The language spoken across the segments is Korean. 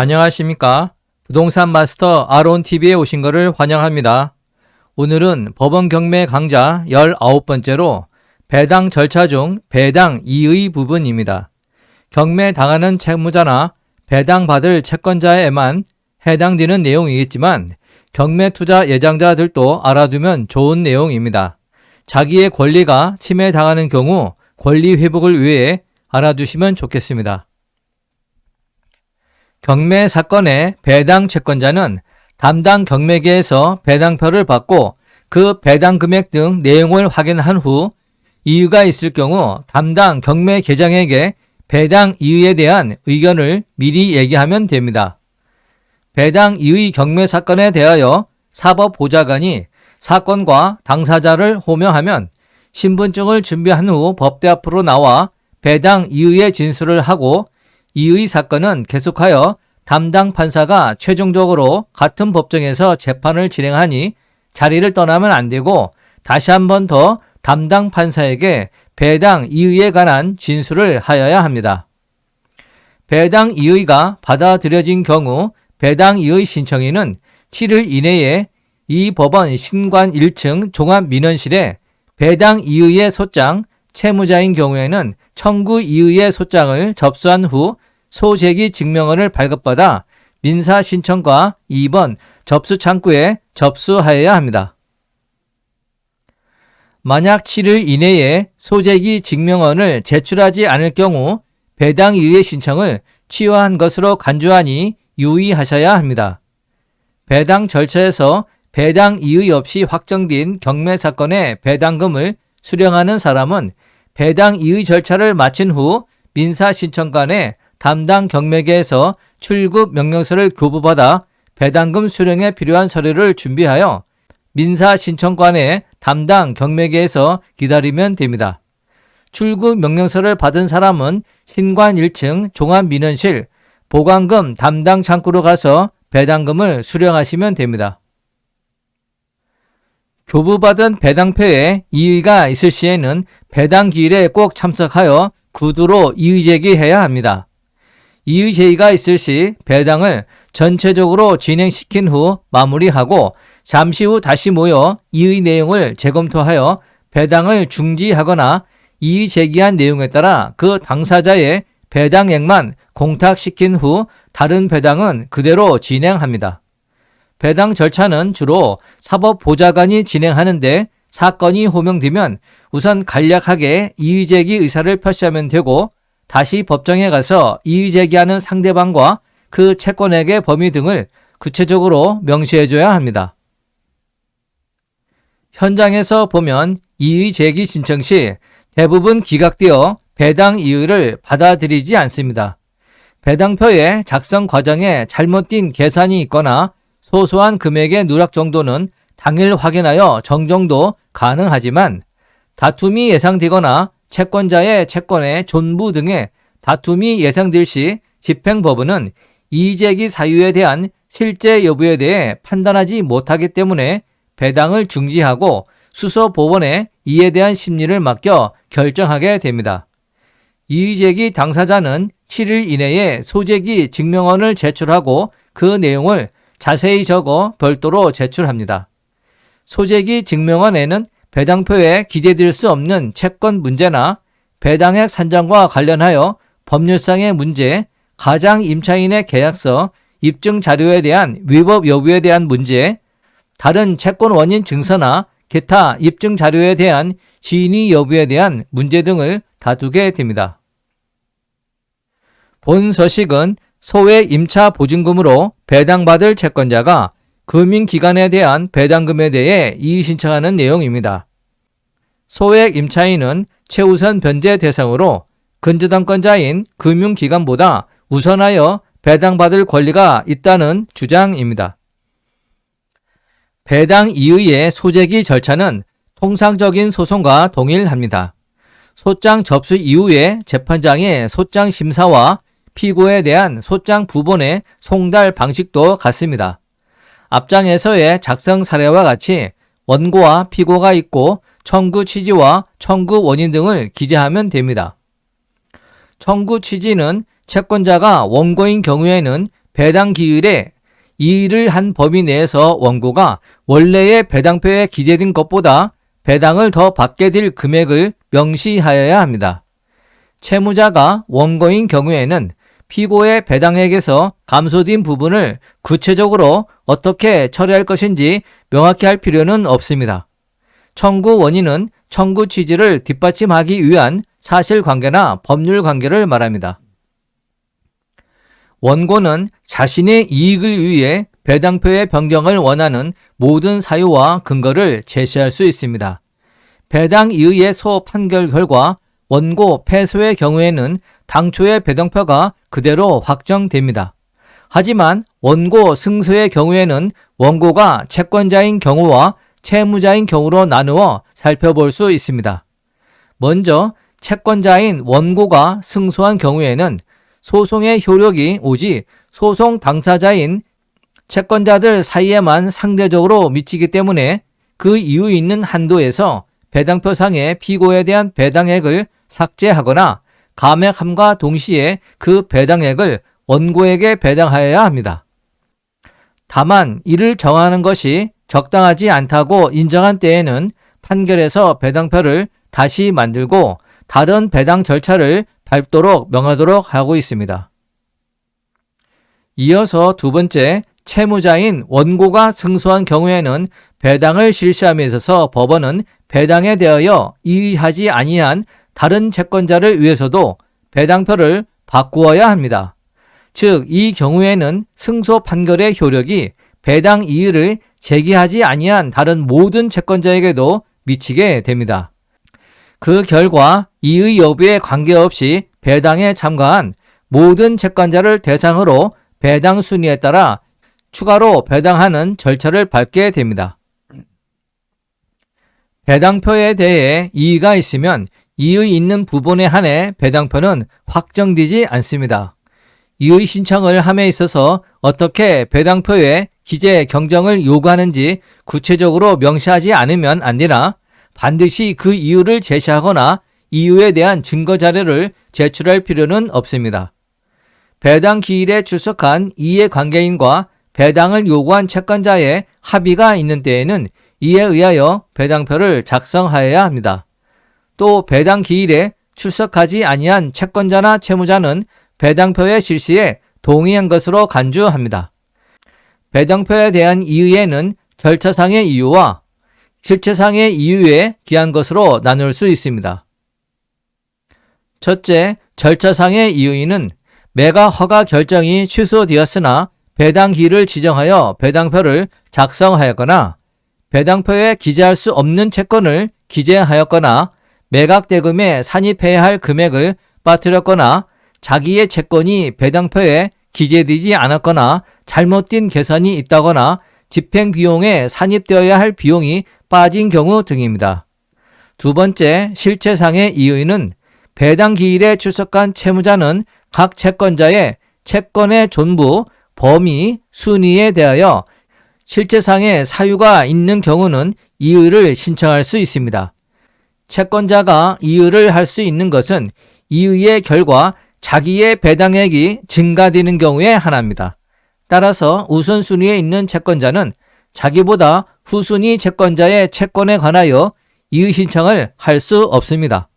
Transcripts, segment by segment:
안녕하십니까. 부동산 마스터 아론TV에 오신 것을 환영합니다. 오늘은 법원 경매 강좌 19번째로 배당 절차 중 배당 이의 부분입니다. 경매 당하는 채무자나 배당 받을 채권자에만 해당되는 내용이겠지만 경매 투자 예정자들도 알아두면 좋은 내용입니다. 자기의 권리가 침해당하는 경우 권리 회복을 위해 알아두시면 좋겠습니다. 경매 사건의 배당 채권자는 담당 경매계에서 배당표를 받고 그 배당 금액 등 내용을 확인한 후 이유가 있을 경우 담당 경매 계장에게 배당 이의에 대한 의견을 미리 얘기하면 됩니다. 배당 이의 경매 사건에 대하여 사법보좌관이 사건과 당사자를 호명하면 신분증을 준비한 후 법대 앞으로 나와 배당 이의의 진술을 하고 이의 사건은 계속하여 담당 판사가 최종적으로 같은 법정에서 재판을 진행하니 자리를 떠나면 안 되고 다시 한 번 더 담당 판사에게 배당 이의에 관한 진술을 하여야 합니다. 배당 이의가 받아들여진 경우 배당 이의 신청인은 7일 이내에 이 법원 신관 1층 종합민원실에 배당 이의의 소장, 채무자인 경우에는 청구 이의의 소장을 접수한 후 소재기 증명원을 발급받아 민사 신청과 2번 접수 창구에 접수하여야 합니다. 만약 7일 이내에 소재기 증명원을 제출하지 않을 경우 배당 이의 신청을 취하한 것으로 간주하니 유의하셔야 합니다. 배당 절차에서 배당 이의 없이 확정된 경매 사건의 배당금을 수령하는 사람은 배당 이의 절차를 마친 후 민사 신청관에 담당 경매계에서 출급 명령서를 교부받아 배당금 수령에 필요한 서류를 준비하여 민사 신청관에 담당 경매계에서 기다리면 됩니다. 출급 명령서를 받은 사람은 신관 1층 종합민원실 보관금 담당 창구로 가서 배당금을 수령하시면 됩니다. 교부받은 배당표에 이의가 있을 시에는 배당 기일에 꼭 참석하여 구두로 이의 제기해야 합니다. 이의 제의가 있을 시 배당을 전체적으로 진행시킨 후 마무리하고 잠시 후 다시 모여 이의 내용을 재검토하여 배당을 중지하거나 이의 제기한 내용에 따라 그 당사자의 배당액만 공탁시킨 후 다른 배당은 그대로 진행합니다. 배당 절차는 주로 사법보좌관이 진행하는데 사건이 호명되면 우선 간략하게 이의제기 의사를 표시하면 되고 다시 법정에 가서 이의 제기하는 상대방과 그 채권액의 범위 등을 구체적으로 명시해줘야 합니다. 현장에서 보면 이의 제기 신청 시 대부분 기각되어 배당 이의를 받아들이지 않습니다. 배당표의 작성 과정에 잘못된 계산이 있거나 소소한 금액의 누락 정도는 당일 확인하여 정정도 가능하지만 다툼이 예상되거나 채권자의 채권의 존부 등의 다툼이 예상될 시 집행법원은 이의제기 사유에 대한 실제 여부에 대해 판단하지 못하기 때문에 배당을 중지하고 수서법원에 이에 대한 심리를 맡겨 결정하게 됩니다. 이의제기 당사자는 7일 이내에 소재기 증명원을 제출하고 그 내용을 자세히 적어 별도로 제출합니다. 소재기 증명원에는 배당표에 기재될 수 없는 채권 문제나 배당액 산정과 관련하여 법률상의 문제, 가장 임차인의 계약서, 입증 자료에 대한 위법 여부에 대한 문제, 다른 채권 원인 증서나 기타 입증 자료에 대한 진위 여부에 대한 문제 등을 다투게 됩니다. 본 서식은 소액 임차 보증금으로 배당받을 채권자가 금융기관에 대한 배당금에 대해 이의 신청하는 내용입니다. 소액 임차인은 최우선 변제 대상으로 근저당권자인 금융기관보다 우선하여 배당받을 권리가 있다는 주장입니다. 배당 이의의 소재기 절차는 통상적인 소송과 동일합니다. 소장 접수 이후에 재판장의 소장 심사와 피고에 대한 소장 부본의 송달 방식도 같습니다. 앞장에서의 작성 사례와 같이 원고와 피고가 있고 청구 취지와 청구 원인 등을 기재하면 됩니다. 청구 취지는 채권자가 원고인 경우에는 배당 기일에 이의를 한 범위 내에서 원고가 원래의 배당표에 기재된 것보다 배당을 더 받게 될 금액을 명시하여야 합니다. 채무자가 원고인 경우에는 피고의 배당액에서 감소된 부분을 구체적으로 어떻게 처리할 것인지 명확히 할 필요는 없습니다. 청구 원인은 청구 취지를 뒷받침하기 위한 사실관계나 법률관계를 말합니다. 원고는 자신의 이익을 위해 배당표의 변경을 원하는 모든 사유와 근거를 제시할 수 있습니다. 배당 이의의 소 판결 결과 원고 패소의 경우에는 당초의 배당표가 그대로 확정됩니다. 하지만 원고 승소의 경우에는 원고가 채권자인 경우와 채무자인 경우로 나누어 살펴볼 수 있습니다. 먼저 채권자인 원고가 승소한 경우에는 소송의 효력이 오지 소송 당사자인 채권자들 사이에만 상대적으로 미치기 때문에 그 이유 있는 한도에서 배당표상의 피고에 대한 배당액을 삭제하거나 감액함과 동시에 그 배당액을 원고에게 배당하여야 합니다. 다만 이를 정하는 것이 적당하지 않다고 인정한 때에는 판결에서 배당표를 다시 만들고 다른 배당 절차를 밟도록 명하도록 하고 있습니다. 이어서 두 번째, 채무자인 원고가 승소한 경우에는 배당을 실시함에 있어서 법원은 배당에 대하여 이의하지 아니한 다른 채권자를 위해서도 배당표를 바꾸어야 합니다. 즉, 이 경우에는 승소 판결의 효력이 배당 이의를 제기하지 아니한 다른 모든 채권자에게도 미치게 됩니다. 그 결과 이의 여부에 관계없이 배당에 참가한 모든 채권자를 대상으로 배당 순위에 따라 추가로 배당하는 절차를 밟게 됩니다. 배당표에 대해 이의가 있으면 이의 있는 부분에 한해 배당표는 확정되지 않습니다. 이의 신청을 함에 있어서 어떻게 배당표에 기재 경정을 요구하는지 구체적으로 명시하지 않으면 아니라 반드시 그 이유를 제시하거나 이유에 대한 증거 자료를 제출할 필요는 없습니다. 배당 기일에 출석한 이해 관계인과 배당을 요구한 채권자의 합의가 있는 때에는 이에 의하여 배당표를 작성하여야 합니다. 또 배당 기일에 출석하지 아니한 채권자나 채무자는 배당표의 실시에 동의한 것으로 간주합니다. 배당표에 대한 이의에는 절차상의 이유와 실체상의 이유에 기한 것으로 나눌 수 있습니다. 첫째, 절차상의 이유는 매가 허가 결정이 취소되었으나 배당기를 지정하여 배당표를 작성하였거나 배당표에 기재할 수 없는 채권을 기재하였거나 매각 대금에 산입해야 할 금액을 빠뜨렸거나 자기의 채권이 배당표에 기재되지 않았거나 잘못된 계산이 있다거나 집행 비용에 산입되어야 할 비용이 빠진 경우 등입니다. 두 번째, 실체상의 이의는 배당 기일에 출석한 채무자는 각 채권자의 채권의 존부, 범위, 순위에 대하여 실체상의 사유가 있는 경우는 이의를 신청할 수 있습니다. 채권자가 이의를 할 수 있는 것은 이의의 결과 자기의 배당액이 증가되는 경우에 하나입니다. 따라서 우선순위에 있는 채권자는 자기보다 후순위 채권자의 채권에 관하여 이의 신청을 할 수 없습니다.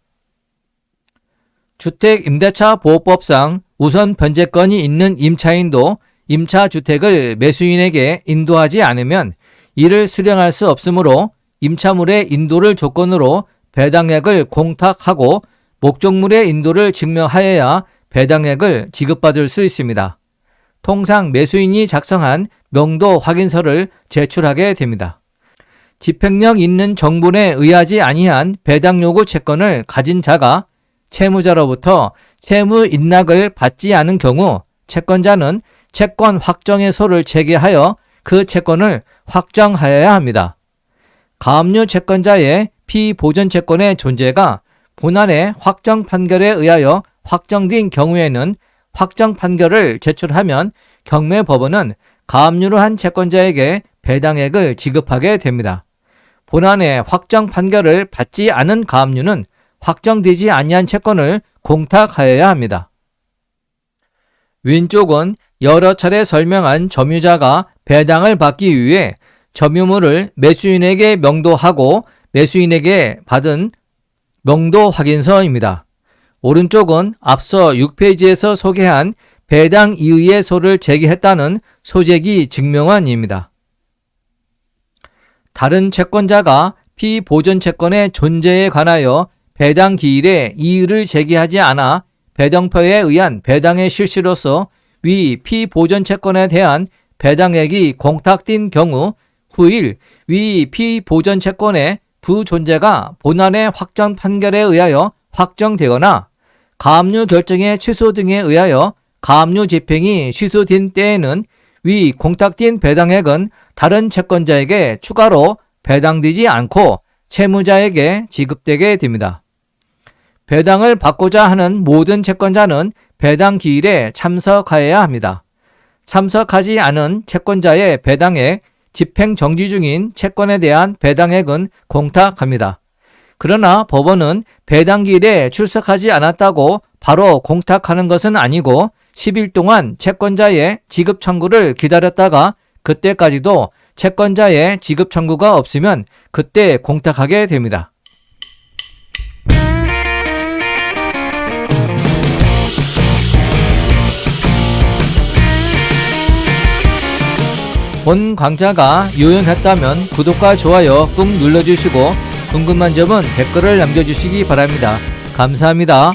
주택임대차 보호법상 우선 변제권이 있는 임차인도 임차 주택을 매수인에게 인도하지 않으면 이를 수령할 수 없으므로 임차물의 인도를 조건으로 배당액을 공탁하고 목적물의 인도를 증명하여야 배당액을 지급받을 수 있습니다. 통상 매수인이 작성한 명도 확인서를 제출하게 됩니다. 집행력 있는 정본에 의하지 아니한 배당 요구 채권을 가진 자가 채무자로부터 채무 인락을 받지 않은 경우 채권자는 채권 확정의 소를 체계하여 그 채권을 확정하여야 합니다. 가압류 채권자의 피보전 채권의 존재가 본안의 확정 판결에 의하여 확정된 경우에는 확정 판결을 제출하면 경매 법원은 가압류를 한 채권자에게 배당액을 지급하게 됩니다. 본안의 확정 판결을 받지 않은 가압류는 확정되지 아니한 채권을 공탁하여야 합니다. 왼쪽은 여러 차례 설명한 점유자가 배당을 받기 위해 점유물을 매수인에게 명도하고 매수인에게 받은 명도 확인서입니다. 오른쪽은 앞서 6페이지에서 소개한 배당 이의의 소를 제기했다는 소재기 증명안입니다. 다른 채권자가 피보존 채권의 존재에 관하여 배당 기일에 이의를 제기하지 않아 배당표에 의한 배당의 실시로서 위 피보존 채권에 대한 배당액이 공탁된 경우 후일 위 피보존 채권의 부존재가 본안의 확정 판결에 의하여 확정되거나 가압류 결정의 취소 등에 의하여 가압류 집행이 취소된 때에는 위 공탁된 배당액은 다른 채권자에게 추가로 배당되지 않고 채무자에게 지급되게 됩니다. 배당을 받고자 하는 모든 채권자는 배당 기일에 참석하여야 합니다. 참석하지 않은 채권자의 배당액, 집행 정지 중인 채권에 대한 배당액은 공탁합니다. 그러나 법원은 배당 기일에 출석하지 않았다고 바로 공탁하는 것은 아니고 10일 동안 채권자의 지급 청구를 기다렸다가 그때까지도 채권자의 지급 청구가 없으면 그때 공탁하게 됩니다. 본 강좌가 유용했다면 구독과 좋아요 꾹 눌러주시고 궁금한 점은 댓글을 남겨주시기 바랍니다. 감사합니다.